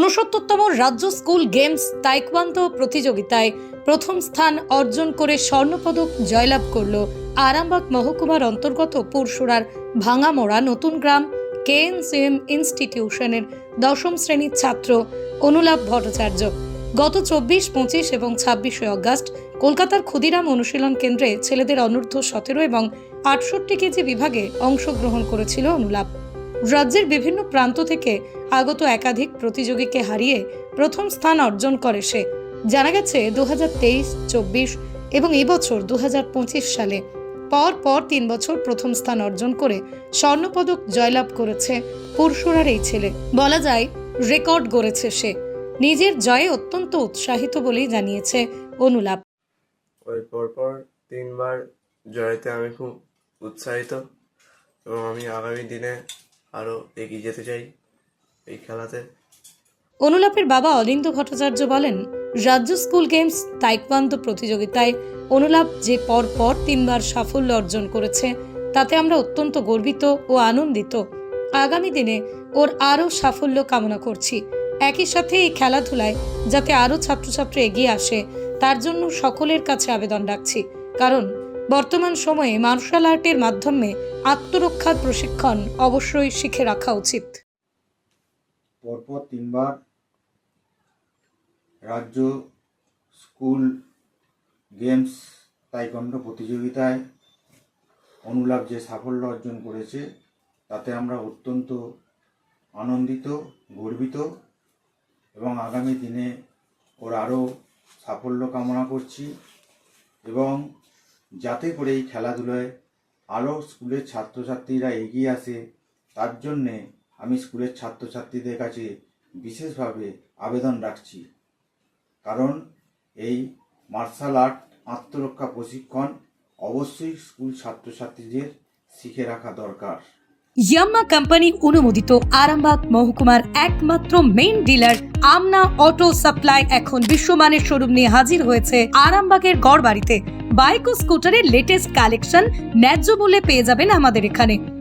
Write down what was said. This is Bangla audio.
ঊনসত্তরতম রাজ্য স্কুল গেমস তাইকওয়ান্দো প্রতিযোগিতায় প্রথম স্থান অর্জন করে স্বর্ণপদক জয়লাভ করল আরামবাগ মহকুমার অন্তর্গত পুরসুরার ভাঙামোড়া নতুন গ্রাম কেএনসিএম ইনস্টিটিউশনের দশম শ্রেণির ছাত্র অনুলাভ ভট্টাচার্য। গত চব্বিশ, পঁচিশ এবং ছাব্বিশে অগাস্ট কলকাতার ক্ষুদিরাম অনুশীলন কেন্দ্রে ছেলেদের অনূর্ধ্ব সতেরো এবং আটষট্টি কেজি বিভাগে অংশগ্রহণ করেছিল অনুলাভ। রাজ্যের বিভিন্ন প্রান্ত থেকে আগত একাধিক প্রতিযোগীকে হারিয়ে প্রথম স্থান অর্জন করে সে। জানা গেছে দু হাজার তেইশ, চব্বিশ এবং এবছর দু হাজার পঁচিশ সালে পর পর তিন বছর প্রথম স্থান অর্জন করে স্বর্ণপদক জয়লাভ করেছে পরশুরার এই ছেলে। বলা যায়, রেকর্ড গড়েছে সে। নিজের জয়ে অত্যন্ত উৎসাহিত বলেই জানিয়েছে অনুলাভ ওই পরপর তিনবার জয়েতে আমি খুব উৎসাহিত এবং আমি আগামী দিনে আরও এগিয়ে যেতে চাই এই খেলাতে। অনুলাপের বাবা অলিন্দ ভট্টাচার্য বলেন, রাজ্য স্কুল গেমস তাইকওয়ান্দো প্রতিযোগিতায় অনুলাপ যে পর পর তিনবার সাফল্য অর্জন করেছে, তাতে আমরা অত্যন্ত গর্বিত ও আনন্দিত। আগামী দিনে ওর আরও সাফল্য কামনা করছি। একই সাথে এই খেলাধুলায় যাতে আরও ছাত্রছাত্রী এগিয়ে আসে, তার জন্য সকলের কাছে আবেদন রাখছি। কারণ বর্তমান সময়ে মার্শাল আর্টের মাধ্যমে আত্মরক্ষার প্রশিক্ষণ অবশ্যই শিখে রাখা উচিত। পরপর তিনবার রাজ্য স্কুল গেমস তাইকন্ড প্রতিযোগিতায় অনুলাভ যে সাফল্য অর্জন করেছে, তাতে আমরা অত্যন্ত আনন্দিত, গর্বিত এবং আগামী দিনে ওর আরও সাফল্য কামনা করছি এবং যাতে করে এই খেলাধুলায় আরও স্কুলের ছাত্রছাত্রীরা এগিয়ে আসে, তার জন্যে আমি স্কুলের ছাত্রছাত্রীদের কাছে বিশেষভাবে আবেদন রাখছি। কারণ এই মার্শাল আর্ট আত্মরক্ষা প্রশিক্ষণ অবশ্যই স্কুল ছাত্রছাত্রীদের শিখে রাখা দরকার। ইয়াম্মা কোম্পানি অনুমোদিত আরামবাগ মহকুমার একমাত্র main dealer Amna auto supply এখন বিশ্বমানের শোরুম নিয়ে হাজির হয়েছে আরামবাগের গড় বাড়িতে বাইক ও স্কুটারের লেটেস্ট কালেকশন ন্যায্য মূল্যে পেয়ে যাবেন আমাদের এখানে।